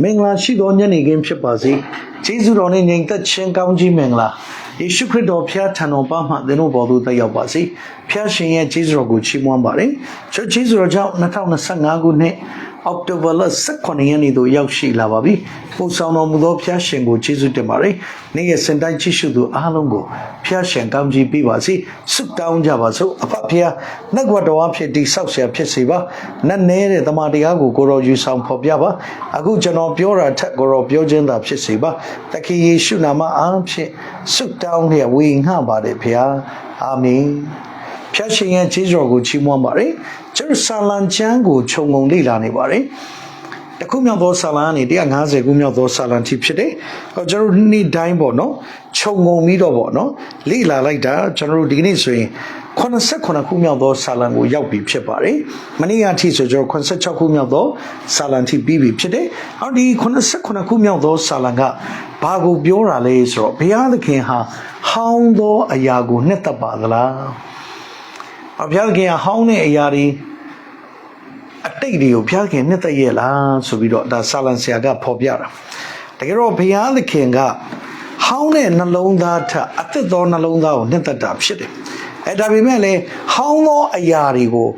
မင်္ဂလာရှိသောညနေခင်းဖြစ်ပါစေကျေးဇူးတော်နဲ့ညီသက်ချင်းကောင်းကြီးမင်္ဂလာယေရှုခရစ်တော်ဖျားထံတော်ပါမှသင်တို့ဘော်သို့တက်ရောက်ပါစေဖျားရှင်ရဲ့ကျေးဇူးတော်ကိုချီးမွမ်းပါတယ်ကျွန်တော်ကျေးဇူးတော်ကြောင့်2025ခုနှစ် အောက်တိုဘာလ18ရက်နေ့သို့ရောက်ရှိလာပါပြီ။ပုံဆောင်တော်မူသောဖျားရှင်ကိုကျေးဇူးတင်ပါတယ်။နေ့ရက်စင်တိုင်းချီးရှုသူအားလုံးကိုဖျားရှင်ကောင်းချီးပေးပါစေ။ဆုတောင်းကြပါစို့။အဖဖျားနှက်ွက်တော်အဖြစ်တိဆောက်ဆရာဖြစ်စေပါ။နတ်နဲတဲ့တမန်တရားကိုကိုတော်ယူဆောင်ဖော်ပြပါ။အခုကျွန်တော်ပြောတာထက်ကိုတော်ပြောခြင်းသာဖြစ်စေပါ။တခင်ယေရှုနာမအားဖြင့်ဆုတောင်းလျက်ဝေငှပါတယ်ဖျား။အာမင်။ဖျားရှင်ရဲ့ခြေတော်ကိုချီးမွမ်းပါတယ်။ ကျွန်တော်ဆာလံချမ်းကိုခြုံငုံလေ့လာနေပါတယ်တခုမြောက်သောဆာလံကနေ150ခုမြောက်သောဆာလံတိဖြစ်တယ်။ဟောကျွန်တော်တို့နေ့တိုင်းပေါ့နော်ခြုံငုံပြီးတော့ပေါ့နော်လေ့လာလိုက်တာကျွန်တော်တို့ဒီကနေ့ဆိုရင်89ခုမြောက်သောဆာလံကိုရောက်ပြီဖြစ်ပါတယ်။မနေ့ကအထိဆိုကျွန်တော်86ခုမြောက်သောဆာလံတိပြီးပြီဖြစ်တယ်။ဟောဒီ89ခုမြောက်သောဆာလံကဘာကိုပြောတာလဲဆိုတော့ဘုရားသခင်ဟာဟောင်းသောအရာကိုနှစ်သက်ပါသလား။အဘုရားသခင်ကဟောင်းတဲ့အရာတွေ အတိတ်တွေကိုဘုရားသခင်နှစ်သက်ရဲ့လားဆိုပြီးတော့ဒါဆာလံဆရာကဖော်ပြတာတကယ်တော့ဘုရားသခင်ကဟောင်းတဲ့နှလုံးသားထက်အသက်သောနှလုံးသားကိုနှစ်သက်တာဖြစ်တယ်အဲဒါပေမဲ့လည်းဟောင်းသောအရာတွေကို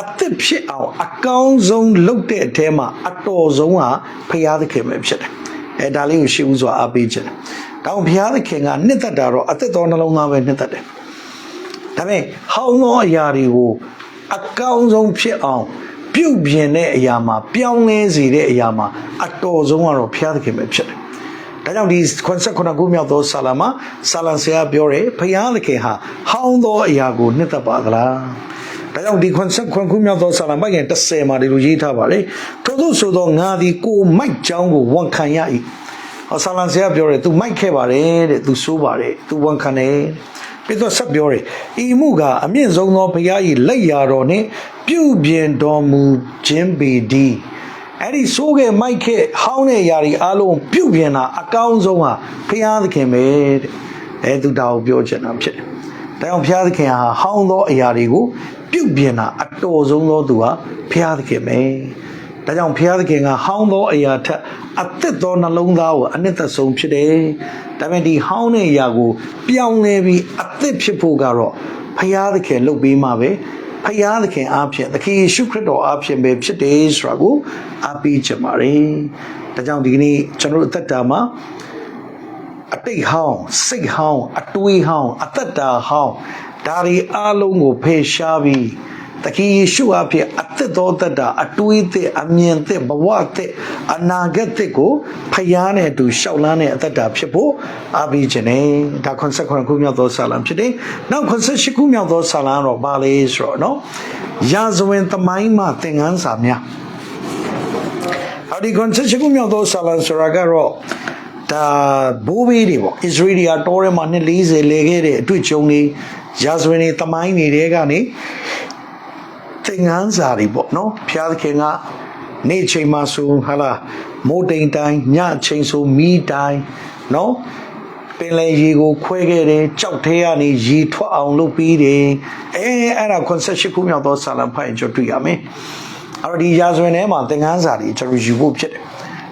အသက်ဖြစ်အောင်အကောင်းဆုံးလုပ်တဲ့အထဲမှာအတော်ဆုံးဟာဘုရားသခင်ပဲဖြစ်တယ်အဲဒါလေးကိုရှေ့ဦးစွာအားပေးခြင်းတယ်ဒါကြောင့်ဘုရားသခင်ကနှစ်သက်တာတော့အသက်သောနှလုံးသားပဲနှစ်သက်တယ်ဒါပေမဲ့ဟောင်းသောအရာတွေကိုအကောင်းဆုံးဖြစ်အောင် ပြုတ်ပြင်တဲ့အရာမှာပြောင်းလဲစေတဲ့အရာမှာအတော်ဆုံးကတော့ဘုရားသခင်ပဲဖြစ်တယ်။ဒါကြောင့်ဒီ89ခုမြောက်သောဆာလံမှာဆာလံဆရာပြောတယ်ဘုရားသခင်ဟာဟောင်းသောအရာကိုနှစ်သက်ပါသလား။ဒါကြောင့်ဒီ89ခုမြောက်သောဆာလံပိုက်ရင်30မှာဒီလိုရေးထားပါလေ။ထို့သောဆိုသောငါသည်ကိုမိုက်ကြောင်းကိုဝန်ခံရ၏။ဟောဆာလံဆရာပြောတယ် तू မိုက်ခဲ့ပါတယ်တဲ့ तू ဆိုးပါတယ် तू ဝန်ခံတယ်။ ပြီးတော့ဆက်ပြောတယ်ဤမှုကအမြင့်ဆုံးသောဘုရား၏လက်ရာတော်နှင့်ပြုပြင်တော်မူခြင်းပေဒီအဲ့ဒီဆိုးခဲ့မိုက်ခဲ့ဟောင်းတဲ့ຢာတွေအားလုံးပြုပြင်တာအကောင်းဆုံးဟာဘုရားသခင်ပဲတဲ့အဲသူတောင်ပြောချင်တာဖြစ်တယ်ဒါကြောင့်ဘုရားသခင်ဟာဟောင်းသောအရာတွေကိုပြုပြင်တာအတော်ဆုံးသောသူဟာဘုရားသခင်ပဲဒါကြောင့်ဘုရားသခင်ကဟောင်းသောအရာထက် အသက်သောနှလုံးသားကိုအနှစ်သက်ဆုံးဖြစ်တယ်။ဒါပေမဲ့ဒီဟောင်းတဲ့အရာကို ပြောင်းလဲပြီးအသက်ဖြစ်ဖို့ကတော့ဘုရားသခင်လုပ်ပေးမှာပဲ။ဘုရားသခင်အားဖြင့်သခင်ယေရှုခရစ်တော်အားဖြင့်ပဲဖြစ်တယ်ဆိုတာကိုအားပေးချင်ပါတယ်။ဒါကြောင့်ဒီကနေ့ကျွန်တော်တို့အသက်တာမှာအတိတ်ဟောင်းစိတ်ဟောင်းအတွေးဟောင်းအသက်တာဟောင်းဒါတွေအားလုံးကိုဖယ်ရှားပြီး တခင်ယေရှုအဖြစ်အသက်တော်သက်တာအတွေးသက်အမြင်သက်ဘဝသက်အနာဂတ်သက်ကိုဖျားနဲ့အတူရှောက်လန်းတဲ့အသက်တာဖြစ်ဖို့အားပေးခြင်းနဲ့ဒါ89ခုမြောက်သောဆာလံဖြစ်တယ်။နောက်88ခုမြောက်သောဆာလံတော့ဘာလဲဆိုတော့နော်ရာဇဝင်သမိုင်းမှာသင်ခန်းစာများဟောဒီ88ခုမြောက်သောဆာလံဆိုတာကတော့ဒါဘိုးဘေးတွေပေါ့ဣသရေလတောထဲမှာနှစ်40လေခဲ့တဲ့အတွေ့အကြုံတွေရာဇဝင်တွေသမိုင်းတွေတဲကနေ သင်္ကန်းစာတွေပေါ့နော်ဖျားသခင်ကနေ့ချိန်မှာဆိုဟာလာမိုးတိမ်တိုင်းညချိန်ဆိုမီးတိုင်းနော်ပင်လယ်ရေကိုခွဲခဲ့တယ်ကြောက်ထဲကနေရေထွက်အောင်လုပ်ပြီးတယ်အဲအဲ့ဒါ88ခုမြောက်သောဆာလံဖိုင်ကျွန်တော်တွေ့ရမယ်အဲ့တော့ဒီရာဇဝင်ထဲမှာသင်္ကန်းစာတွေကျွန်တော်ယူဖို့ဖြစ်တယ်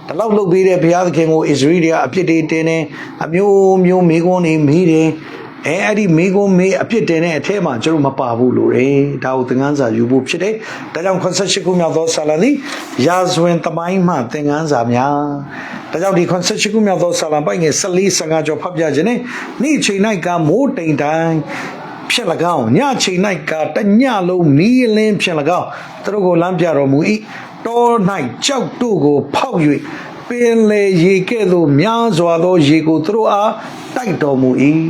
ဒီလောက်လုပ်ပေးတဲ့ဘုရားသခင်ကိုဣသရေလကအပြစ်တွေတင်တယ်အမျိုးမျိုးမိကွန်းတွေမိတယ် အဲအဲ့ဒီမိကွန်းမေးအပြစ်တင်တဲ့အထဲမှာကျွန်တော်မပါဘူးလို့တယ်ဒါကိုသင်္ကန်းစာယူဖို့ဖြစ်တယ်ဒါကြောင့်88ခုမြောက်သောဆာလံသည်ရာဇဝင်သမိုင်းမှသင်္ကန်းစာများဒါကြောင့်ဒီ88ခုမြောက်သောဆာလံပိုက်ငယ်14 15ကျော်ဖတ်ပြခြင်းနဲ့နေ့ချိန်၌ကမိုးတိမ်တိုင်းဖြစ်၎င်းညချိန်၌ကတညလုံးမီးလင်းဖြစ်၎င်းသူတို့ကိုလမ်းပြတော်မူ၏တော၌ကြောက်တို့ကိုဖောက်၍ပ င်လေရေကဲ့သို့များစွာသောရေကိုသူတို့အားတိုက်တော်မူ၏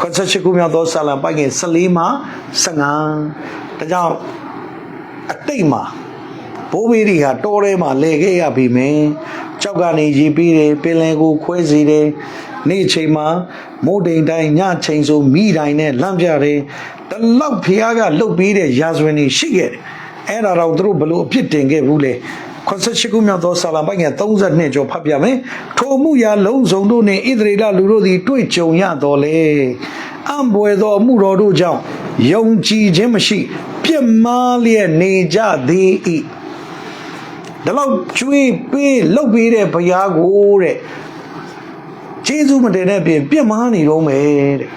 88ခုမြောက်သောဆာလံပိုက်ငယ်14မှ15ဒါကြောင့်အတိတ်မှာဘိုးဘေးတွေဟာတောထဲမှာလဲခဲ့ရပြီမယ်ကြောက်ကနေရေပေးတယ်ပင်လယ်ကိုခွဲစေတယ်နေ့ချိန်မှာမိုးတိမ်တိုင်းညချိန်ဆိုမိတိုင်းနဲ့လမ်းပြတယ်တလောက်ဖျားကလှုပ်ပြီးတဲ့ရာဇဝင်တွေရှိခဲ့တယ်အဲ့ဒါတော့သူတို့ဘလို့အဖြစ်တင်ခဲ့ဘူးလေ 88ခုမြောက်သောဆာလံပိုက်ငယ်32ကျော်ဖတ်ပြမယ်ထိုမှုရာလုံးစုံတို့နှင့်ဣသရေလလူတို့သည်တွေ့ကြုံရတော်လေအံပွေသောမှုတော်တို့ကြောင့်ယုံကြည်ခြင်းမရှိ ပြစ်မှားလျက်နေကြသည်၏ဒီလောက်ကျွေးပေးလှုပ်ပေးတဲ့ဘုရားကိုတဲ့ကျေးဇူးမတင်တဲ့ပြင်ပြစ်မှားနေတော့မယ်တဲ့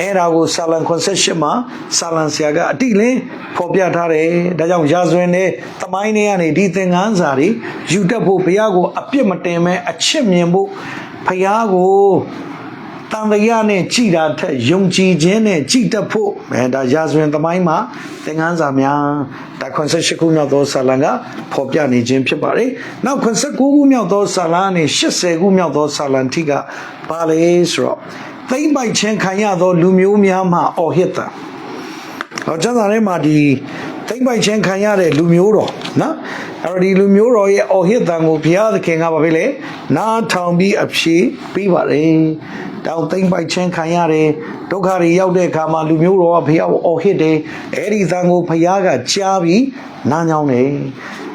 အဲ့ဒါကိုဆာလံ88မှာဆာလံဆရာကအတိလင်းဖော်ပြထားတယ်ဒါကြောင့်ရာဇဝင်နဲ့တမိုင်းတွေကနေဒီသင်္ကန်းစာတွေယူတတ်ဖို့ဘုရားကိုအပြစ်မတင်မဲ့အချစ်မြင်ဖို့ဘုရားကိုတန်တရားနဲ့ကြည်တာထက်ယုံကြည်ခြင်းနဲ့ကြည်တတ်ဖို့အဲဒါရာဇဝင်သမိုင်းမှာသင်္ကန်းစာများဒါ88ခုမြောက်သောဆာလံကဖော်ပြနေခြင်းဖြစ်ပါတယ်နောက်89ခုမြောက်သောဆာလံနဲ့80ခုမြောက်သောဆာလံထိကပါလေဆိုတော့ သိမ့်ပိုက်ခြင်းခံရသော လူမျိုးများမှအော်ဟစ်တာဟောကျမ်းစာထဲမှာဒီသိမ့်ပိုက်ခြင်းခံရတဲ့လူမျိုးတော်နော်အဲ့တော့ဒီလူမျိုးတော်ရဲ့အော်ဟစ်တန်ကိုဘုရားသခင်ကဘာဖြစ်လဲနားထောင်ပြီးအဖြေပေးပါတယ်တောင်သိမ့်ပိုက်ခြင်းခံရတယ်ဒုက္ခတွေရောက်တဲ့အခါမှာလူမျိုးတော်ကဘုရားကိုအော်ဟစ်တယ်အဲ့ဒီတန်ကိုဘုရားကကြားပြီးနားညောင်းတယ်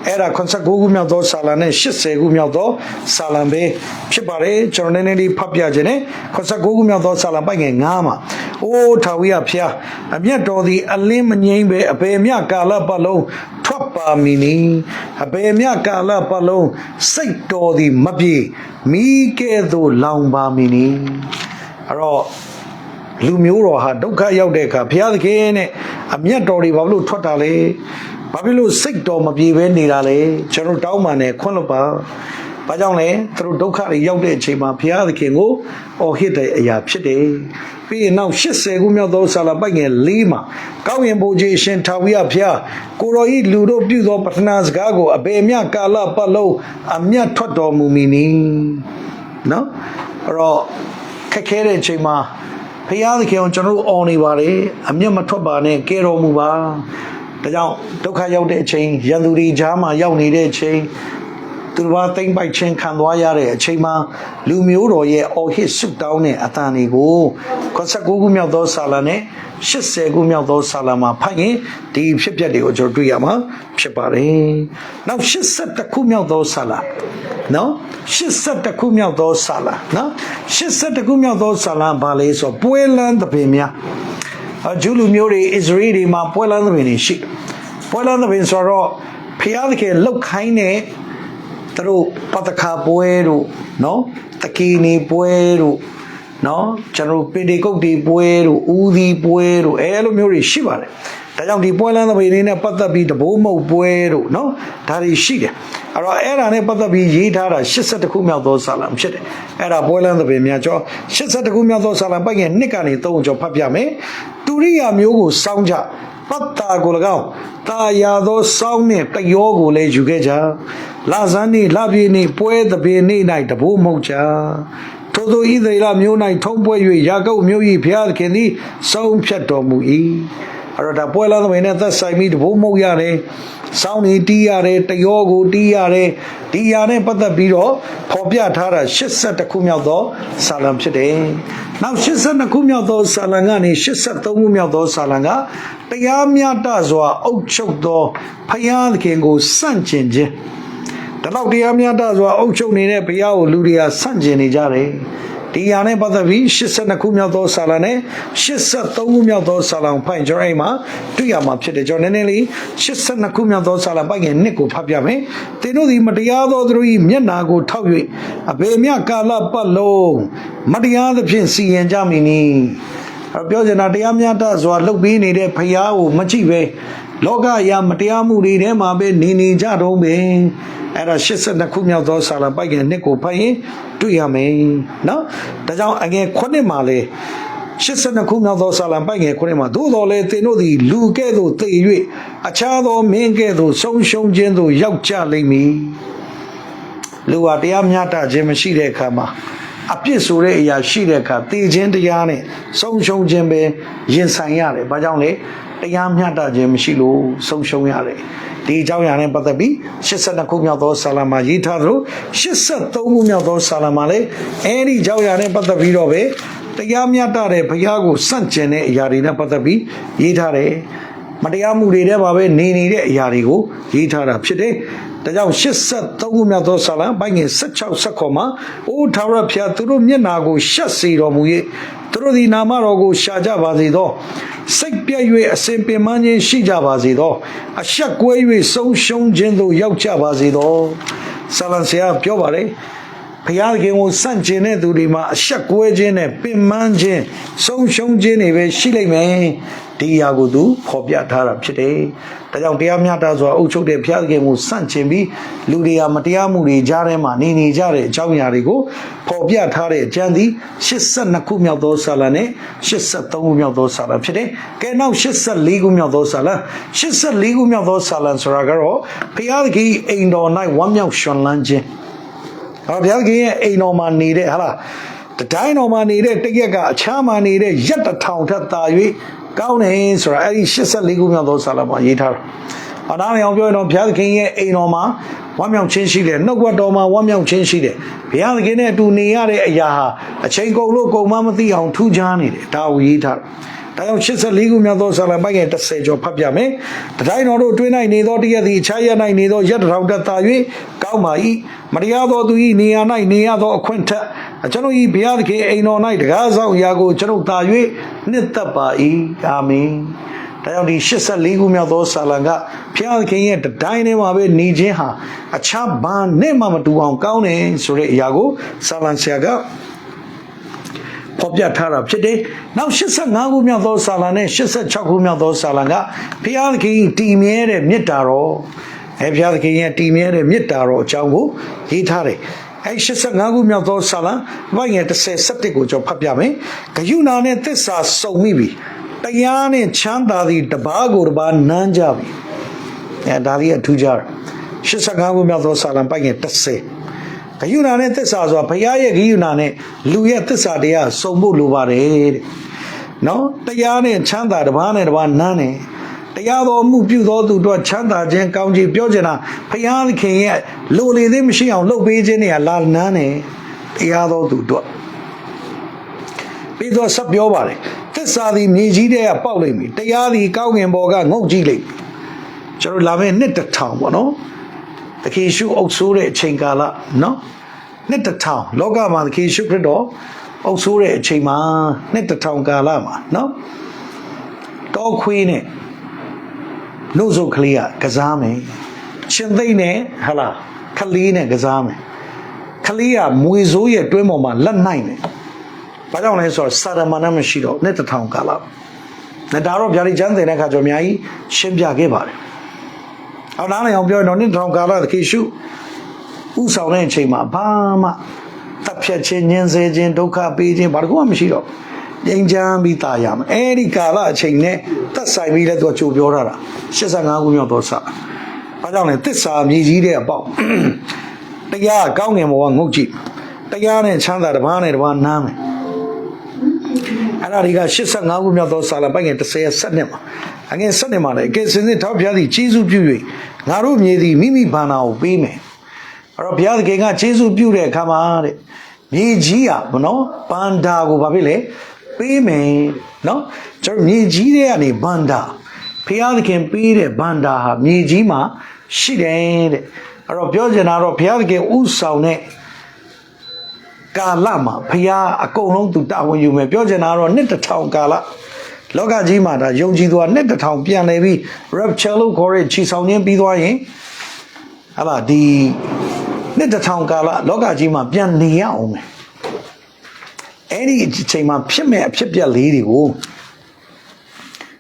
အဲ့ဒါ89ခုမြောက်သောဆာလံနဲ့80ခုမြောက်သောဆာလံပဲဖြစ်ပါတယ်ကျွန်တော်နည်းနည်းလေးဖတ်ပြခြင်းနဲ့89ခုမြောက်သောဆာလံပိုက်ငယ်9မှာအိုးထာဝရဘုရားအမျက်တော်သည်အလင်းမငိမ့်ပဲအပေမြကာလပတ်လုံးထွက်ပါမည်နီအပေမြကာလပတ်လုံးစိတ်တော်သည်မပြေမိကဲ့သို့လောင်ပါမည်နီအဲ့တော့လူမျိုးတော်ဟာဒုက္ခရောက်တဲ့အခါဘုရားသခင်နဲ့အမျက်တော်တွေဘာဖြစ်လို့ထွက်တာလဲ ဘာဖြစ်လို့စိတ်တော်မပြေဘဲနေတာလဲကျွန်တော်တောင်းပန်နေခွင့်လို့ပါဘာကြောင့်လဲသူတို့ဒုက္ခတွေရောက်တဲ့အချိန်မှာဘုရားသခင်ကိုအော်ဟစ်တဲ့အရာဖြစ်တယ်ပြီးရင်နောက်80ခုမြောက်သောဆာလာပိုက်ငယ်၄မှာကောင်းရင်ဘုရားရှင်ထာဝရဘုရားကိုရောဤလူတို့ပြုသောပထနာစကားကိုအဘေမြကာလပတ်လုံးအမျက်ထွက်တော်မူမည်နီနော်အဲ့တော့ခက်ခဲတဲ့အချိန်မှာဖရာသခင်ကိုကျွန်တော်တို့အော်နေပါလေအမျက်မထွက်ပါနဲ့ကဲတော်မူပါ ဒါကြောင့်ဒုက္ခရောက်တဲ့အချိန်ရန်သူတွေကြားမှာရောက်နေတဲ့အချိန်သူတို့ဘာသိမ့်ပိုက်ခြင်းခံသွားရတဲ့အချိန်မှာလူမျိုးတော်ရဲ့အော်ဟစ်ဆုတောင်းတဲ့အတန်တွေကို89ခုမြောက်သောဆာလံနဲ့80ခုမြောက်သောဆာလံမှာဖတ်ရင်ဒီဖြစ်ပျက်တွေကိုကျွန်တော်တွေ့ရမှာဖြစ်ပါတယ်။နောက်81ခုမြောက်သောဆာလံနော်81ခုမြောက်သောဆာလံနော်81ခုမြောက်သောဆာလံဘာလဲဆိုတော့ပွဲလန်းသပင်များအ ဂျူးလူမျိုးတွေအစ္စရေးတွေမှာပွဲလန်းသပင်တွေရှိတယ်ပွဲလန်းသပင်ဆိုတော့ဖျားသခင်လှုပ်ခိုင်းတဲ့သူတို့ပတခါပွဲတို့နော်တကီနေပွဲတို့နော်ကျွန်တော်ပေဒီကုတ်ဒီပွဲတို့ဦးဒီပွဲတို့အဲလိုမျိုးတွေရှိပါတယ် ဒါကြောင့်ဒီပွဲလန်းသဘင်လေးနဲ့ပတ်သက်ပြီးတဘိုးမုတ်ပွဲတို့နော်ဒါတွေရှိတယ်အဲ့တော့အဲ့ဒါနဲ့ပတ်သက်ပြီးရေးထားတာ82ခုမြောက်သောစာလံဖြစ်တယ်အဲ့ဒါပွဲလန်းသဘင်များကျော်82ခုမြောက်သောစာလံပိုက်ငယ်နှစ်ကနေ3ကျော်ဖတ်ပြမယ်တူရိယာမျိုးကိုစောင်းကြပတ်တာကို၎င်းတာယာသောစောင်းနှင့်တယောကိုလည်းယူခဲ့ကြလာဇန်းနှင့်လပြေနှင့်ပွဲသဘင်နှင့်၌တဘိုးမုတ်ကြထိုသို့ဣသရေလမျိုး၌ထုံးပွဲ၍ယာကုပ်မျိုး၏ဘုရားသခင်သည်ဆုံးဖြတ်တော်မူ၏ အဲ့တော့ဒါပွဲလာသမိန်နဲ့သက်ဆိုင်ပြီးတဘိုးမုတ်ရတယ်စောင်းနေတီးရတယ်တယောကိုတီးရတယ်ဒီຢာနဲ့ပတ်သက်ပြီးတော့ဖော်ပြထားတာ82ခုမြောက်သောစာလံဖြစ်တယ်နောက်82ခုမြောက်သောစာလံကနေ83ခုမြောက်သောစာလံကတရားမျှတစွာအုပ်ချုပ်သောဖယားသခင်ကိုစန့်ကျင်ခြင်းဒီလောက်တရားမျှတစွာအုပ်ချုပ်နေတဲ့ဘုရားကိုလူတွေကဆန့်ကျင်နေကြတယ် ဒီຢာနဲ့ပတ်သက်ပြီး82ခုမြောက်သောဆာလံနဲ့83ခုမြောက်သောဆာလံဖိုင်ကျွန်တော်အိမ်မှာတွေ့ရမှာဖြစ်တယ်ကျွန်တော်နည်းနည်းလေး82ခုမြောက်သောဆာလံပိုက်ငယ်နှစ်ကိုဖတ်ပြမယ်သင်တို့ဒီမတရားသောသူတို့၏မျက်နာကိုထောက်၍အဘေမြကာလပတ်လုံးမတရားသဖြင့်စီရင်ကြမည်နီအဲ့ပြောချင်တာတရားမျှတစွာလှုပ်ပြီးနေတဲ့ဖရားကိုမကြည့်ပဲလောကအရာမတရားမှုတွေထဲမှာပဲနေနေကြတော့ပဲ အဲ့ဒါ82ခုမြောက်သောဆာလံပိုက်ကနှစ်ကိုဖတ်ရင်တွေ့ရမယ်နော်ဒါကြောင့်အငယ်ခုနှစ်မှာလေ82ခုမြောက်သောဆာလံပိုက်ငယ်ခုနှစ်မှာသို့တော်လဲသင်တို့သည်လူကဲ့သို့သေ၍အခြားသောမင်းကဲ့သို့ဆုံးရှုံးခြင်းသို့ရောက်ကြလိမ့်မည်လူဟာတရားမျှတခြင်းမရှိတဲ့အခါမှာ အပြစ်ဆိုတဲ့အရာရှိတဲ့အခါတည်ခြင်းတရားနဲ့ဆုံးရှုံးခြင်းပဲရင်ဆိုင်ရတယ်။ဘာကြောင့်လဲတရားမျှတခြင်းမရှိလို့ဆုံးရှုံးရတယ်။ဒီအကြောင်းအရာနဲ့ပတ်သက်ပြီး82ခုမြောက်သောဆာလံမှာရေးထားသလို83ခုမြောက်သောဆာလံမှာလည်းအဲဒီအကြောင်းအရာနဲ့ပတ်သက်ပြီးတော့ပဲတရားမျှတတဲ့ဘုရားကိုစန့်ကျင်တဲ့အရာတွေနဲ့ပတ်သက်ပြီးရေးထားတယ်။မတရားမှုတွေထဲမှာပဲနေနေတဲ့အရာတွေကိုရေးထားတာဖြစ်တယ်။ ဒါကြောင့်83ခုမြောက်သောဆာလံဘိုင်းငယ်16ဆက်ခေါ်မှာအိုးထာဝရဘုရားသူတို့မျက်နာကိုရှက်စေတော်မူ၍သူတို့သည်နာမတော်ကိုရှာကြပါစေသောစိတ်ပြည့်၍အစဉ်ပင်ပန်းခြင်းရှိကြပါစေသောအရှက်ကွဲ၍ဆုံးရှုံးခြင်းသို့ရောက်ကြပါစေသောဆာလံဆရာပြောပါလေဘုရားသခင်ကိုစန့်ကျင်တဲ့သူတွေမှာအဆက်ကွဲခြင်းနဲ့ပင်ပန်းခြင်းဆုံးရှုံးခြင်းတွေပဲရှိလိမ့်မယ် ဒီအရာကိုသူဖော်ပြထားတာဖြစ်တယ်။ဒါကြောင့်တရားမျှတစွာအုပ်ချုပ်တဲ့ဘုရားသခင်ကိုစန့်ကျင်ပြီးလူတွေကမတရားမှုတွေကြားထဲမှာနေနေကြတဲ့အကြောင်းအရာတွေကိုဖော်ပြထားတဲ့အကျမ်းသည်82ခုမြောက်သောဆာလံနဲ့83ခုမြောက်သောဆာလံဖြစ်တယ်။ကဲနောက်84ခုမြောက်သောဆာလံ84ခုမြောက်သောဆာလံဆိုတာကတော့ဘုရားသခင်အိမ်တော်၌ဝမ်းမြောက်ရွှင်လန်းခြင်း။ဟောဘုရားခင်ရဲ့အိမ်တော်မှာနေတဲ့ဟာလားတတိုင်းတော်မှာနေတဲ့တရက်ကအခြားမှာနေတဲ့ရက်တစ်ထောင်ထက်သာ၍ ကောင်းတယ်ဆိုတာအဲ့ဒီ84ခုမြောက်သောဆာလမှာရေးထားတာ။အနားနေအောင်ပြောရင်တော့ဘုရားခင်ရဲ့အိမ်တော်မှာဝမ်းမြောက်ခြင်းရှိတယ်နှုတ်ကပတ်တော်မှာဝမ်းမြောက်ခြင်းရှိတယ်ဘုရားသခင်နဲ့အတူနေရတဲ့အရာဟာအချိန်ကုန်လို့ကုန်မမသိအောင်ထူးခြားနေတယ်ဒါကိုရေးထားတာ ဒါကြောင့်84ခုမြောက်သောဆာလံပိုက်ငယ်30ကျော်ဖတ်ပြမယ်။တတိုင်းတော်တို့တွင်း၌နေသောတရက်သည်အခြားရက်၌နေသောရက်တစ်ထောင်တက်သာ၍ကောင်းပါ၏။မတရားသောသူ၏နေရာ၌နေရသောအခွင့်ထက်ကျွန်ုပ်၏ဘုရားသခင်အိမ်တော်၌တကားဆောင်ရာကိုကျွန်ုပ်သာ၍နှစ်သက်ပါ၏။အာမင်။ဒါကြောင့်ဒီ84ခုမြောက်သောဆာလံကဘုရားသခင်ရဲ့တတိုင်းထဲမှာပဲနေခြင်းဟာအခြားဘာနဲ့မှမတူအောင်ကောင်းတယ်ဆိုတဲ့အရာကိုဆာလံဆရာက ဖော်ပြထားတာဖြစ်တယ်။နောက်85ခုမြောက်သောဆာလံနဲ့86ခုမြောက်သောဆာလံကဘုရားသခင်တည်မြဲတဲ့မေတ္တာတော်အဲဘုရားသခင်ရဲ့တည်မြဲတဲ့မေတ္တာတော်အကြောင်းကိုရေးထားတယ်။အဲ85ခုမြောက်သောဆာလံဘိုင်ငယ်30 17ကိုကျွန်တော်ဖတ်ပြမယ်။ဂယုဏနဲ့သစ္စာစုံမိပြီ။တရားနဲ့ချမ်းသာသည်တပါးကိုတပါးနမ်းကြပြီ။အဲဒါလေးအထူးကြတာ။85ခုမြောက်သောဆာလံဘိုင်ငယ်30 ဂယုဏနဲ့သစ္စာဆိုတာဘုရားရဲ့ဂယုဏနဲ့လူရဲ့သစ္စာတရားစုံဖို့လိုပါတယ်တဲ့နော်တရားနဲ့ချမ်းသာတစ်ပါးနဲ့တစ်ပါးနမ်းတယ်တရားတော်မှုပြုသောသူတို့ချမ်းသာခြင်းကောင်းခြင်းပြောချင်တာဘုရားသခင်ရဲ့လိုလေသေးမရှိအောင်လုပ်ပေးခြင်းတွေကလာနမ်းတယ်တရားတော်သူတို့ပြီးတော့ဆက်ပြောပါတယ်သစ္စာသည်မြေကြီးတဲ့ကပေါက်လိမ့်မည်တရားသည်ကောင်းငင်ဘော်ကငုတ်ကြည့်လိမ့်မည်ကျွန်တော်လာမယ့်နှစ်တစ်ထောင်ပေါ့နော် သခင်ရှုအုပ်ဆိုးတဲ့အချိန်ကာလနော်နှစ်တစ်ထောင်လောကမှာသခင်ရှုခရစ်တော်အုပ်ဆိုးတဲ့အချိန်မှာနှစ်တစ်ထောင်ကာလမှာနော်တောခွေးနဲ့နှုတ်ဆုပ်ကလေးကကစားမယ်ရှင်သိမ့်နဲ့ဟလာခလေးနဲ့ကစားမယ်ခလေးကမွေဆိုးရဲ့တွင်းပေါ်မှာလက်နိုင်တယ်ဘာကြောင့်လဲဆိုတော့စာရမဏမရှိတော့နှစ်တစ်ထောင်ကာလနဲ့ဒါတော့ဗျာဒိကျမ်းသင်တဲ့အခါကျတော့အများကြီးရှင်းပြခဲ့ပါတယ် အောင်နားလည်းအောင်ပြောရင်တော့နှစ်ထောင်ကာလသခေရှုဥဆောင်တဲ့အချိန်မှာဘာမှတပ်ဖြတ်ခြင်းညှင်းဆဲခြင်းဒုက္ခပေးခြင်းဘာတကူမှမရှိတော့ငြိမ်းချမ်းပြီးตายရမယ်အဲဒီကာလအချိန်နဲ့သက်ဆိုင်ပြီးလဲသူကကြိုပြောထားတာ85ခုမြောက်သောစာဘာကြောင့်လဲသစ္စာမြေကြီးတဲ့အပေါက်တရားကောင်းငင်ဘောကငုတ်ကြည့်တရားနဲ့ချမ်းသာတစ်ပါးနဲ့တစ်ပါးနားမယ် အဲ့ဒါတွေက85ခုမြောက်သောစာလပိုင်ငယ်30ဆက်နှစ်မှာ အငယ်ဆက်နှစ်မှာလည်းကဲစင်စစ်ထောက်ဘုရားသည်ကျေးဇူးပြု၍ငါတို့မြေသည်မိမိဘာနာကိုပေးမယ်အဲ့တော့ဘုရားသခင်ကကျေးဇူးပြုတဲ့အခါမှာတဲ့မြေကြီးอ่ะမနော်ဘန္တာကိုဘာဖြစ်လဲပေးမယ်နော်ကျွန်တော်မြေကြီးတွေကနေဘန္တာဘုရားသခင်ပေးတဲ့ဘန္တာဟာမြေကြီးမှာရှိတယ်တဲ့အဲ့တော့ပြောချင်တာတော့ဘုရားသခင်ဥဆောင်တဲ့ကာလမှာဖျားအကုန်လုံးသူတာဝန်ယူမယ်ပြောချင်တာကတော့နှစ်တစ်ထောင်ကာလ လောကကြီးမှာဒါယုံကြည်သူကနှစ်တစ်ထောင်ပြန်လဲပြီး rapture လို့ခေါ်တဲ့ခြေဆောင်ခြင်းပြီးသွားရင်ဟာလာဒီနှစ်တစ်ထောင်ကာလလောကကြီးမှာပြန်နေရအောင်မယ်အဲ့ဒီအချိန်မှာဖြစ်မဲ့အဖြစ်ပြက်လေးတွေကို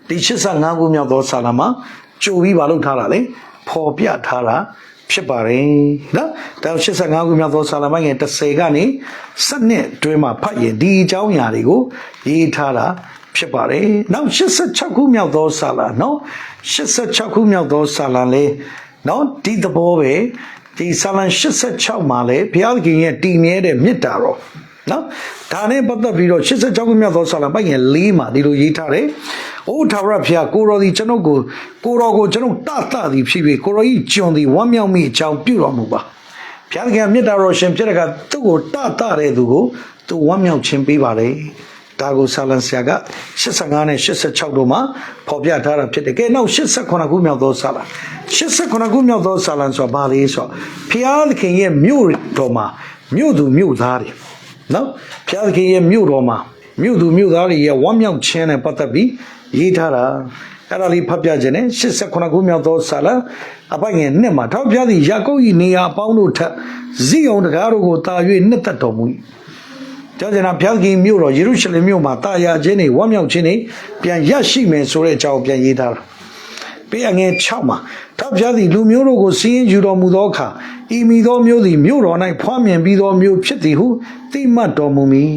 ဒီ85ခုမြောက်သောဆာလမှာကြိုပြီးမလုပ်ထားတာလေပေါ်ပြထားတာဖြစ်ပါတယ်နော်ဒါ85ခုမြောက်သောဆာလမိုင်းငယ်30ကနေ7နှစ်တွင်းမှာဖတ်ရင်ဒီအကြောင်းအရာတွေကိုရေးထားတာ ဖြစ်ပါတယ်နောက်86ခုမြောက်သောဆာလနော်86ခုမြောက်သောဆာလလေနော်ဒီသဘောပဲဒီဆာလ86မှာလေဘုရားသခင်ရဲ့တည်မြဲတဲ့မေတ္တာတော်နော်ဒါနဲ့ပတ်သက်ပြီးတော့86ခုမြောက်သောဆာလပိုင်ငယ်၄မှာဒီလိုရေးထားတယ်။အိုးထာဝရဘုရားကိုတော်ဒီကျွန်ုပ်ကိုကိုတော်ကိုကျွန်ုပ်တတသည်ဖြစ်ပြီးကိုတော်ဤကျွန်သည်ဝမ်းမြောက်မိအကြောင်းပြုတော်မူပါ။ဘုရားသခင်ကမေတ္တာတော်ရှင်ဖြစ်တဲ့ကသူ့ကိုတတတဲ့သူကိုသူဝမ်းမြောက်ခြင်းပေးပါလေ။ ဒါကိုဆာလံဆရာက85နဲ့86တို့မှာဖော်ပြထားတာဖြစ်တယ်ကဲနောက်89ခုမြောက်သောဆာလံ89ခုမြောက်သောဆာလံဆိုတာဘာလဲဆိုတော့ဖျားသခင်ရဲ့မြို့တော်မှာမြို့သူမြို့သားတွေနော်ဖျားသခင်ရဲ့မြို့တော်မှာမြို့သူမြို့သားတွေရဲ့ဝမ်းမြောက်ခြင်းနဲ့ပတ်သက်ပြီးရေးထားတာအဲ့ဒါလေးဖတ်ပြခြင်းနဲ့89ခုမြောက်သောဆာလံအပိုင်ငယ်နှစ်မှာထောက်ပြသည့်ယာကုပ်၏နေရာအပေါင်းတို့ထက်ဇိအောင်တကားတို့ကိုတာ၍နှစ်သက်တော်မူ၏ ကြောင့်ကျွန်တော်ဘုရားခင်မြို့တော်ယေရုရှလင်မြို့မှာတာယာခြင်းတွေဝမ်းမြောက်ခြင်းတွေပြန်ရရှိမယ်ဆိုတဲ့အကြောင်းပြန်ရေးထားတာပေးအငယ်6မှာထောက်ပြသည့်လူမျိုးတို့ကိုစီးရင်ယူတော်မူသောအခါဤမိသောမျိုးသည်မြို့တော်၌ဖွားမြင်ပြီးသောမျိုးဖြစ်သည်ဟုသိမှတ်တော်မူမည်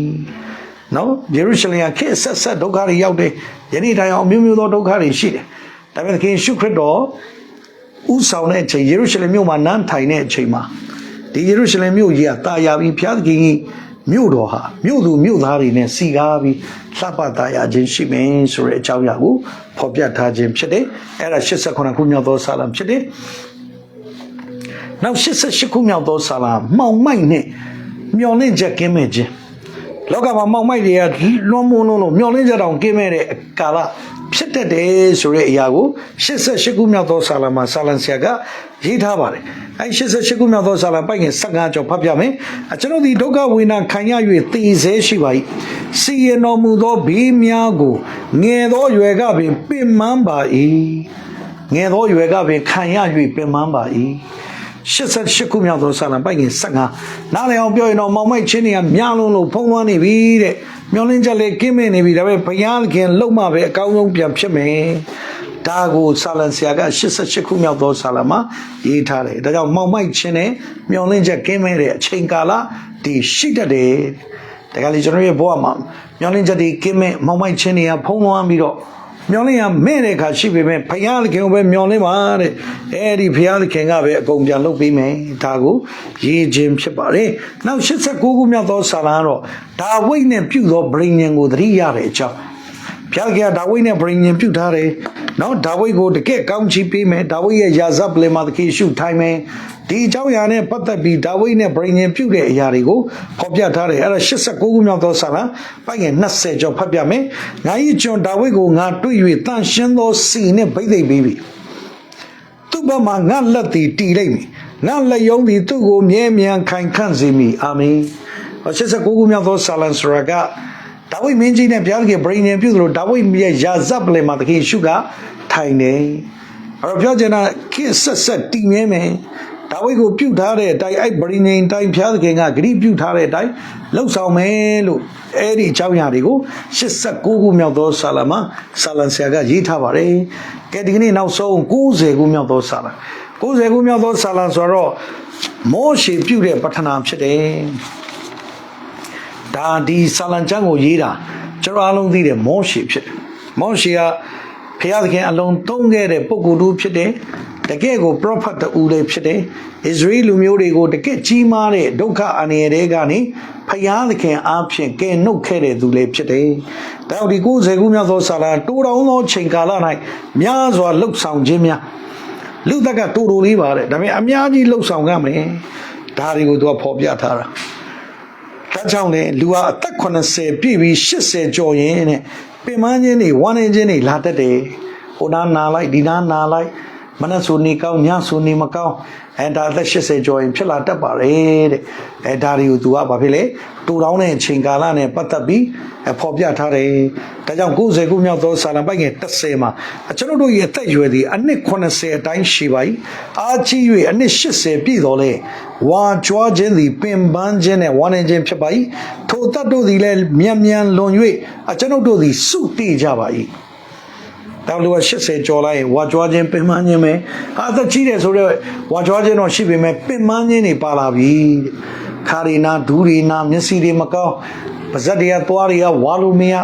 နော်ယေရုရှလင်ကခေတ်ဆက်ဆက်ဒုက္ခတွေရောက်တယ်ယနေ့တိုင်အောင်မျိုးမျိုးသောဒုက္ခတွေရှိတယ်ဒါပေမဲ့ခင်ရှုခရစ်တော်ဥဆောင်တဲ့အချိန်ယေရုရှလင်မြို့မှာနန်းထိုင်တဲ့အချိန်မှာဒီယေရုရှလင်မြို့ကြီးကတာယာပြီးဘုရားသခင်ကြီး မြို့တော်ဟာမြို့သူမြို့သားတွေနဲ့စီကားပြီးလှပတာယာခြင်းရှိမယ်ဆိုတဲ့အကြောင်းအရာကိုဖော်ပြထားခြင်းဖြစ်တယ်အဲ့ဒါ89ခုမြောက်သောစာလံဖြစ်တယ်နောက်88ခုမြောက်သောစာလံမှောင်မိုက်နဲ့မျော်လင့်ချက်ကင်းမဲ့ခြင်းလောကမှာမှောင်မိုက်တွေကလွန်မွန်းလုံးလို့မျော်လင့်ချက်တောင်ကင်းမဲ့တဲ့ကာလ ဖြစ်တတ်တယ်ဆိုတဲ့အရာကို88ခုမြောက်သောစာလံမှာစာလံဆရာကရေးထားပါတယ်အဲ88ခုမြောက်သောစာလံပိုက်ငယ်15ကျော်ဖတ်ပြမယ်အကျွန်ုပ်ဒီဒုက္ခဝေဒနာခံရ၍တည်ဆဲရှိပါ၏စီရင်တော်မူသောဘေးများကိုငယ်သောရွယ်ကပင်ပင်ပန်းပါ၏ငယ်သောရွယ်ကပင်ခံရ၍ပင်ပန်းပါ၏88ခုမြောက်သောစာလံပိုက်ငယ်15နားလည်အောင်ပြောရင်တော့မောင်မိုက်ချင်းတွေကများလုံးလို့ဖုံးလွှမ်းနေပြီတဲ့ မျောလင်းချက်လေးကင်းမဲ့နေပြီဒါပေမဲ့ဘုရားခင်လုံမှပဲအကောင်းဆုံးပြန်ဖြစ်မယ်ဒါကိုစာလံဆရာက88ခုမြောက်သောစာလံမှာရေးထားတယ်ဒါကြောင့်မောင်မိုက်ချင်းနဲ့မျောလင်းချက်ကင်းမဲ့တဲ့အချိန်ကာလဒီရှိတတ်တယ်ဒါကလေးကျွန်တော်ရဲ့ဘဝမှာမျောလင်းချက်တွေကင်းမဲ့မောင်မိုက်ချင်းတွေကဖုံးလွှမ်းပြီးတော့ မျောလင်းရမဲ့တဲ့အခါရှိပေမဲ့ဘုရားသခင်ကိုပဲမျောလင်းပါတဲ့အဲဒီဘုရားသခင်ကပဲအကုန်ပြန်လုပ်ပေးမယ်ဒါကိုရေးခြင်းဖြစ်ပါတယ်နောက်89ခုမြောက်သောစာလံကတော့ဒါဝိတ်နဲ့ပြုသောဗြိဉ္ဉ်ကိုသတိရတဲ့အကြောင်း ဘုရားကဒါဝိဒ်နဲ့ဗြိဉ္ဉ်ပြုထားတယ်။နော်ဒါဝိဒ်ကိုတကယ်ကောင်းချီးပေးမယ်။ဒါဝိဒ်ရဲ့ယာဇပ်ပလင်မှာတကယ်ရှုထိုင်မယ်။ဒီအကြောင်းအရာနဲ့ပတ်သက်ပြီးဒါဝိဒ်နဲ့ဗြိဉ္ဉ်ပြုတဲ့အရာတွေကိုဖော်ပြထားတယ်။အဲ့ဒါ89ခုမြောက်သောစာလံပိုက်ငယ်20ကျော်ဖတ်ပြမယ်။ငါ၏ကျွန်ဒါဝိဒ်ကိုငါတွေ့၍တန်ရှင်းသောစီနဲ့ဗိသိက်ပေးပြီ။သူ့ဘက်မှာငါလက်သည်တည်လိမ့်မည်။ငါလက်ယုံသည်သူ့ကိုမြဲမြံခိုင်ခန့်စေမည်။အာမင်။89ခုမြောက်သောစာလံဆိုရက ဒါဝိဒ်မင်းကြီးနဲ့ဘုရားသခင်ဗြိဉ္ဉ်ပြုသလိုဒါဝိဒ်ရဲ့ယာဇပ်ပလင်မှာသခင်ရှုကထိုင်နေအဲ့တော့ပြောချင်တာခိဆက်ဆက်တည်မြဲမယ်ဒါဝိဒ်ကိုပြုထားတဲ့အတိုင်းအဲ့ဗြိဉ္ဉ်တိုင်းဘုရားသခင်ကဂရိပြုထားတဲ့အတိုင်းလှုပ်ဆောင်မယ်လို့အဲ့ဒီအကြောင်းအရာတွေကို89ခုမြောက်သောဆာလံမှာဆာလံဆရာကရေးထားပါတယ်ကဲဒီကနေ့နောက်ဆုံး90ခုမြောက်သောဆာလံ90ခုမြောက်သောဆာလံဆိုတော့မောရှေပြုတဲ့ပဋ္ဌနာဖြစ်တယ် ဒါဒီဆာလံကျမ်းကိုရေးတာကျွန်တော်အားလုံးသိတယ်မောရှေဖြစ်တယ်မောရှေကဖျားသခင်အလုံးသုံးခဲ့တဲ့ပုဂ္ဂိုလ်တူဖြစ်တယ်တကယ့်ကို prophet တူလေးဖြစ်တယ်ဣသရေလလူမျိုးတွေကိုတကယ့်ကြီးမားတဲ့ဒုက္ခအန္တရာယ်တွေကနေဖျားသခင်အားဖြင့်ကယ်နှုတ်ခဲ့တဲ့သူလေးဖြစ်တယ်ဒါကြောင့်ဒီ90ခုမြောက်သောဆာလံတိုးတောင်းသောချိန်ကာလ၌များစွာလှုပ်ဆောင်ခြင်းများလူသက်ကတူတူလေးပါတဲ့ဒါပေမဲ့အများကြီးလှုပ်ဆောင်ရမယ်ဒါတွေကိုသူကဖော်ပြထားတာ ဒါကြောင့်လေလူဟာအသက်80ပြည့်ပြီး80ကျော်ရင်တဲ့ပင်မချင်းတွေဝမ်းနေချင်းတွေလာတတ်တယ်ဟိုနာနာလိုက်ဒီနာနာလိုက်မနက်ဆိုနေကောင်းညဆိုနေမကောင်း အဲဒါအသက်80ကျော်ရင်ဖြစ်လာတတ်ပါတယ်တဲ့အဲဒါတွေကိုသူကဘာဖြစ်လဲတူတောင်းတဲ့အချိန်ကာလနဲ့ပတ်သက်ပြီးအဖော်ပြထားတယ်ဒါကြောင့်90ခုမြောက်သောစာလံပိုက်ငယ်30မှာအကျွန်ုပ်တို့ရဲ့အသက်အရွယ်ဒီအနှစ်80အတိုင်းရှိပါ၏အာကြီး၍အနှစ်80ပြည့်တော်လဲဝါကြွားခြင်းသည်ပင်ပန်းခြင်းနဲ့ဝမ်းနေခြင်းဖြစ်ပါ၏ထိုတတ်တို့သည်လည်းမြန်မြန်လွန်၍အကျွန်ုပ်တို့သည်စုတည်ကြပါ၏ တောင်လူက80ကျော်လိုက်ရင်ဝါကြွားခြင်းပင်ပန်းခြင်းပဲဟာအသက်ကြီးတယ်ဆိုတော့ဝါကြွားခြင်းတော့ရှိပေမဲ့ပင်ပန်းခြင်းတွေပါလာပြီခါရီနာဒူးရီနာမျက်စိတွေမကောင်းပါဇက်တွေကသွားတွေကဝါလို့မရ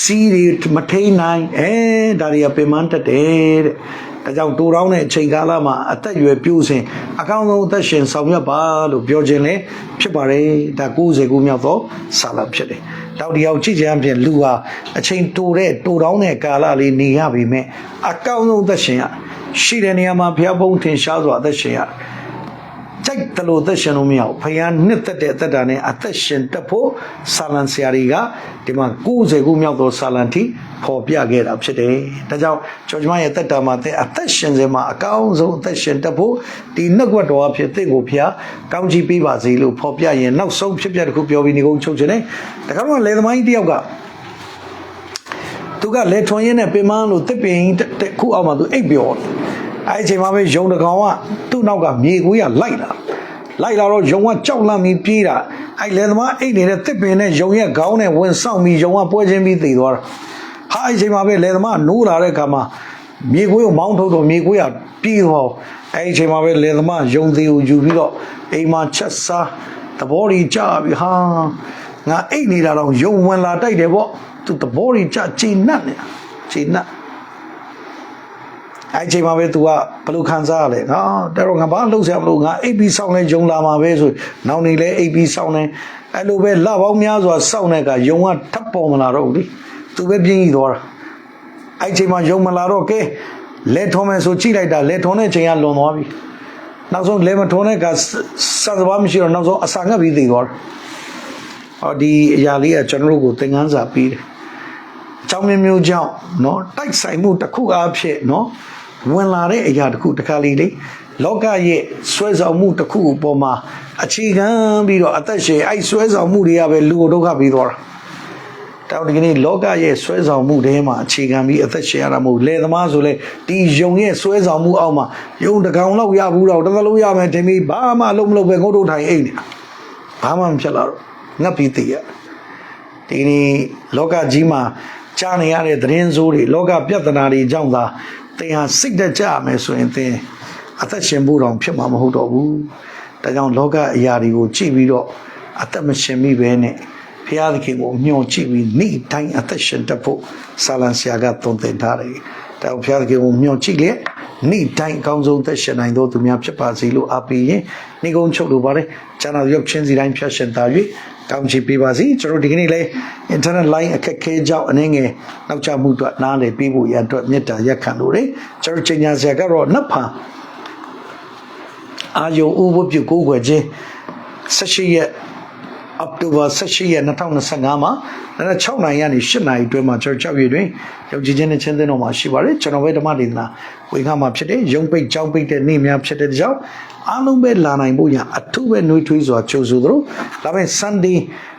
စီးတွေမထိန်နိုင်အဲဒါတွေကပင်ပန်းတတ်တယ်တဲ့ဒါကြောင့်တူတောင်းတဲ့အချိန်ကာလမှာအသက်အရွယ်ပြိုးစဉ်အကောင်းဆုံးအသက်ရှင်ဆောင်ရွက်ပါလို့ပြောခြင်းလည်းဖြစ်ပါတယ်ဒါ90ခုမြောက်သောစာလဖြစ်တယ် တောက်တယောက်ကြည့်ကြအပြင်လူဟာအချိန်တိုတဲ့တူတောင်းတဲ့ကာလလေးနေရပြီမဲ့အကောင်းဆုံးအသက်ရှင်ရရှိတဲ့နေရာမှာဘုရားဘုံထင်ရှားစွာအသက်ရှင်ရ ကြိုက်တယ်လို့အသက်ရှင်လို့မရဘူးဖယားနှစ်သက်တဲ့အသက်တာနဲ့အသက်ရှင်တက်ဖို့ဆာလံဆရာတွေကဒီမှာ90ခုမြောက်သောဆာလံထိပေါ်ပြခဲ့တာဖြစ်တယ်ဒါကြောင့်ကျော်ကျမရဲ့သက်တာမှာတဲ့အသက်ရှင်စေမှာအကောင်းဆုံးအသက်ရှင်တက်ဖို့ဒီနှုတ်ကပတ်တော်အဖြစ်သင်ကိုဖျားကောင်းချီးပေးပါစေလို့ပေါ်ပြရင်နောက်ဆုံးဖြစ်ပျက်တစ်ခုပြောပြီးနေကုန်ချုပ်ခြင်းနဲ့တခါတော့လေသမားကြီးတယောက်ကသူကလေထွန်ရင်းနဲ့ပင်မလို့တစ်ပင်တစ်ခုအောက်မှာသူအိပ်ပျော်တယ် အဲ့ဒီအချိန်မှာပဲယုံတကောင်ကသူ့နောက်ကမြေကွေးကလိုက်လာလိုက်လာတော့ယုံကကြောက်လန့်ပြီးပြေးတာအဲ့လေသမားအိပ်နေတဲ့တစ်ပင်နဲ့ယုံရဲ့ခေါင်းနဲ့ဝင်ဆောင်ပြီးယုံကပွဲချင်းပြီးသေသွားတာဟာအဲ့ဒီအချိန်မှာပဲလေသမားနိုးလာတဲ့အခါမှာမြေကွေးကိုမောင်းထုတ်တော့မြေကွေးကပြေးသွားအဲ့ဒီအချိန်မှာပဲလေသမားယုံသေးကိုယူပြီးတော့အိမ်မှာချက်စားသဘောကြီးကြပြီဟာငါအိတ်နေတာတော့ယုံဝင်လာတိုက်တယ်ပေါ့သူသဘောကြီးကြချိန်နှက်နေတာချိန်နှက် အဲ့ဒီအချိန်မှာပဲ तू ကဘယ်လိုခံစားရလဲဟာတော်တော်ငါဘာလှုပ်ရှားမလို့ငါအိပ်ပြီးစောင်းလဲယုံလာမှာပဲဆိုနောက်နေလဲအိပ်ပြီးစောင်းလဲအဲ့လိုပဲလပေါင်းများစွာစောင်းတဲ့ကယုံကထပ်ပေါ်မလာတော့ဘူးလေ तू ပဲပြင်းကြီးသွားတာ အဲ့ဒီအချိန်မှာယုံမလာတော့ကဲလဲထုံးမယ်ဆိုကြည့်လိုက်တာလဲထုံးတဲ့ချိန်ကလွန်သွားပြီနောက်ဆုံးလဲမထုံးတဲ့ကစစသဘာမရှိတော့နောက်ဆုံးအစာငတ်ပြီးသိသွားတယ်ဟောဒီအရာလေးကကျွန်တော်တို့ကိုသင်ခန်းစာပေးတယ်အကြောင်းမျိုးမျိုးကြောင့်เนาะတိုက်ဆိုင်မှုတစ်ခုအားဖြင့်เนาะ ဝင်လာတဲ့အရာတစ်ခုတစ်ခါလေးလေလောကရဲ့ဆွဲဆောင်မှုတစ်ခုအပေါ်မှာအခြေခံပြီးတော့အသက်ရှင်အဲ့ဆွဲဆောင်မှုတွေကပဲလူကိုဒုက္ခပေးသွားတာတောင်ဒီကနေ့လောကရဲ့ဆွဲဆောင်မှုထဲမှာအခြေခံပြီးအသက်ရှင်ရတာမဟုတ်လေသမားဆိုလေဒီယုံရဲ့ဆွဲဆောင်မှုအောက်မှာယုံတကောင်လောက်ရဘူးတော့တစ်သလုံးရမယ်ထင်ပြီးဘာမှအလုံးမလုပ်ပဲငုတ်တုတ်ထိုင်အိတ်နေတာဘာမှမဖြစ်လာတော့ငတ်ပြီးတည်ရဒီနေ့လောကကြီးမှာကြားနေရတဲ့သတင်းဆိုးတွေလောကပြဿနာတွေကြောင့်သာ သင်ဟာစိတ်တက်ကြမယ်ဆိုရင်သင်အသက်ရှင်ဖို့တော့ဖြစ်မှာမဟုတ်တော့ဘူးဒါကြောင့်လောကအရာတွေကိုကြည့်ပြီးတော့အသက်မရှင်မိပဲနဲ့ဖျားသခင်ကိုမျှော်ကြည့်ပြီးနေ့တိုင်းအသက်ရှင်တတ်ဖို့ဆာလံဆရာကသွန်သင်ထားတယ်။ဒါဖျားသခင်ကိုမျှော်ကြည့်လေနေ့တိုင်းအကောင်းဆုံးသက်ရှင်နိုင်သောသူများဖြစ်ပါစေလို့အားပေးရင်နေကုန်းချုပ်လိုပါတယ်။ကျန်တော်ရုပ်ချင်းစီတိုင်းဖြတ်ရှင်သာ၍ ကောင်းချီးပေးပါစေ။ကျွန်တော်ဒီကနေ့လဲ internet line အခက်ခဲကြောင့်အနေငယ်နောက်ကျမှုအတွက်နားလည်ပြီးဖို့ရအတွက်မေတ္တာရက်ခံလို့ရတယ်။ကျွန်တော်ချိန်ညာဆရာကတော့နတ်ဖန်အာယုံဥပပြုကိုယ်ွယ်ခြင်း18ရက်အောက်တိုဘာ18ရက်2025မှာနာ6နိုင်ကနေ8နိုင်အတွင်းမှာကျွန်တော်6ရက်တွင်ယုံကြည်ခြင်းနဲ့ချင်းသင်းတော်မှာရှိပါတယ်ကျွန်တော်ပဲဓမ္မဒေသနာဝေငှမှာဖြစ်တဲ့ယုံပိတ်ကြောင်းပိတ်တဲ့နေ့များဖြစ်တဲ့ကြောင့်အားလုံးပဲလာနိုင်ဖို့ရအထူးပဲနှွေးထွေးစွာကြိုးဆိုသလိုဒါပေမဲ့ Sunday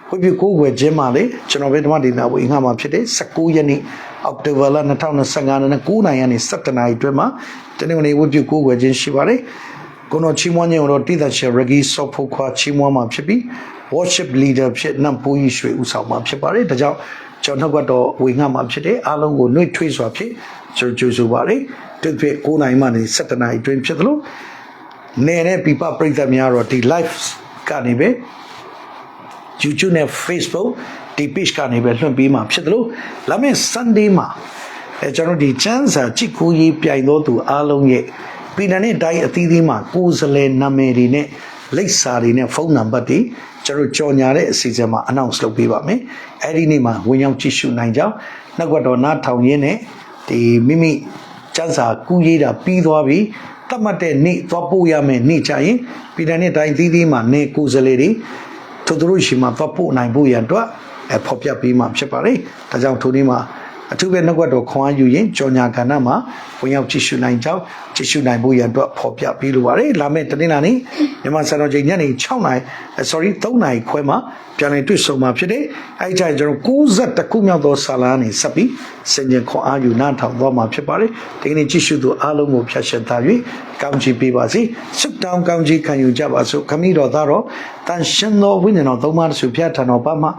ဝိပုကိုးွယ်ခြင်းမှာလေကျွန်တော်ပဲဓမ္မဒေသနာဝေငှမှာဖြစ်တဲ့19ရက်နေ့အောက်တိုဘာလ2025နဲ့9နိုင်ကနေ17နိုင်အတွင်းမှာတနင်္ဂနွေဝိပုကိုးွယ်ခြင်းရှိပါတယ်ကိုတော်ချီးမွမ်းခြင်းကိုတော့တိသက်ချေ Reggie ဆော့ဖို့ခွာချီးမွမ်းမှာဖြစ်ပြီး worship leader ဖြစ်နတ်ပိုးကြီးရွှေဦးဆောင်မှာဖြစ်ပါတယ်ဒါကြောင့်ကျွန်တော်နှုတ်ကတော့ဝေငှမှာဖြစ်တဲ့အားလုံးကိုနှွေ့ထွေးစွာဖြစ်ကျွန်တော်ကြိုးဆိုပါတယ် ဒီဖြစ်9နိုင်မှနေ17နိုင်အတွင်းဖြစ်သလိုနေတဲ့ပြပပရိသတ်များတော့ဒီ live ကနေပဲ YouTube နဲ့ Facebook ဒီ page ကနေပဲလွှင့်ပေးမှာဖြစ်တယ်လို့လာမယ့် Sunday မှာအဲကျွန်တော်ဒီချမ်းစာကြည့်ကိုရေးပြိုင်တော်သူအားလုံးရဲ့ပြည်နယ်နဲ့တိုင်းအသီးသီးမှာကိုယ်စလဲနာမည်တွေနဲ့လိပ်စာတွေနဲ့ဖုန်းနံပါတ်တွေကျွန်တော်ကြော်ညာတဲ့အစီအစဉ်မှာ announce လုပ်ပေးပါမယ်အဲ့ဒီနေ့မှာဝင်ရောက်ကြည့်ရှုနိုင်ကြောင်းနှုတ်ကတော်နားထောင်ရင်းနဲ့ဒီမိမိ ကျန်းစာကူးရေးတာပြီးသွားပြီတတ်မှတ်တဲ့နေ့သွားပို့ရမယ်နေ့ကြရင်ပြည်နယ်နဲ့တိုင်းအသီးသီးမှာနေကိုယ်စလဲတွေထိုသူတို့ရှိမှသွားပို့နိုင်ဖို့ရန်အတွက်အဖော်ပြပေးမှဖြစ်ပါတယ်။ဒါကြောင့်ထိုနေ့မှာ အထူးပဲနှုတ်ကပတ်တော်ခွန်အားယူရင်ကြော်ညာကဏ္ဍမှာဝင်ရောက်ကြည့်ရှုနိုင်ကြောင်းကြည့်ရှုနိုင်ဖို့ရန်အတွက်ဖော်ပြပေးလိုပါတယ်။လာမယ့်တနင်္လာနေ့မြန်မာစံတော်ချိန်ညနေ6နာရီ sorry 3နာရီခွဲမှာပြန်လည်တွေ့ဆုံမှာဖြစ်တယ်။အဲဒီကြရင်ကျွန်တော်62ခုမြောက်သောဆာလာကနေဆက်ပြီးစင်ကြင်ခွန်အားယူနားထောင်သွားမှာဖြစ်ပါတယ်။ဒီကနေ့ကြည့်ရှုသူအားလုံးကိုဖျက်ရှင်သား၍ကောင်းချီးပေးပါစေ။ဆုတောင်းကောင်းချီးခံယူကြပါစို့ခမည်းတော်သားတော်တန်ရှင်သောဝိညာဉ်တော်သုံးပါးတဆူဖျက်ထံတော်ပါမှာ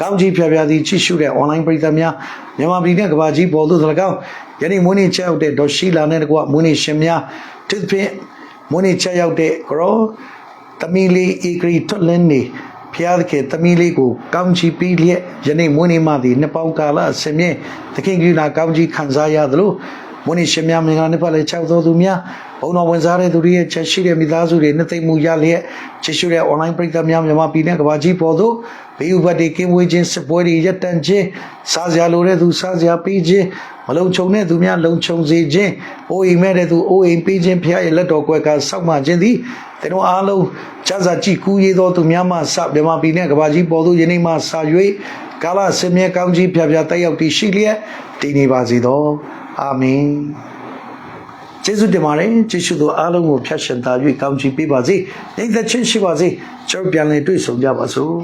ကောင်းချီးဖျက်ဖျက်သည်ကြည့်ရှုတဲ့ online ပရိသတ်များမြန်မာပြည်နဲ့ကမ္ဘာကြီးပေါ်သို့သလကောင်းယနေ့မွေးနေ့ချက်ရောက်တဲ့ဒေါ်ရှိလာနဲ့တကွမွေးနေ့ရှင်များသူဖြင့်မွေးနေ့ချက်ရောက်တဲ့ကရောတမီလေးဧကရီထွတ်လင်းနေဖျားသခင်တမီလေးကိုကောင်းချီးပြီးလျက်ယနေ့မွေးနေ့မှသည်နှစ်ပေါင်းကာလအစဉ်မြဲသခင်ကရုဏာကောင်းချီးခံစားရသလို မွေးနေ့ရှင်များမင်္ဂလာနေ့ပတ်လည်း၆သောသူများဘုံတော်ဝင်စားတဲ့သူတွေရဲ့ချက်ရှိတဲ့မိသားစုတွေနှစ်သိမ့်မှုရလျက်ချစ်ရှိတဲ့ online ပရိသတ်များမြန်မာပြည်နဲ့ကမ္ဘာကြီးပေါ်သို့ဘေးဥပတ်တွေကင်းဝေးခြင်းစစ်ပွဲတွေရပ်တန့်ခြင်းစားစရာလိုတဲ့သူစားစရာပေးခြင်းမလုံခြုံတဲ့သူများလုံခြုံစေခြင်းအိုးအိမ်မဲ့တဲ့သူအိုးအိမ်ပေးခြင်းဖခင်ရဲ့လက်တော်ကွယ်ကစောက်မှခြင်းသည်သင်တို့အားလုံးစာစာကြည့်ကူးရသောသူများမှစမြန်မာပြည်နဲ့ကမ္ဘာကြီးပေါ်သို့ယနေ့မှစ၍ကာလစင်မြဲကောင်းကြီးဖျားဖျားတက်ရောက်တည်ရှိလျက်တည်နေပါစေသော အာမင်ကျေးဇူးတင်ပါတယ်ကျေးဇူးတော်အားလုံးကိုဖျက်ရှင်သာ၍ကောင်းချီးပေးပါစေနိုင်သက်ချင်းရှိပါစေကျွန်တော်ပြန်လည်တွေ့ဆုံကြပါစို့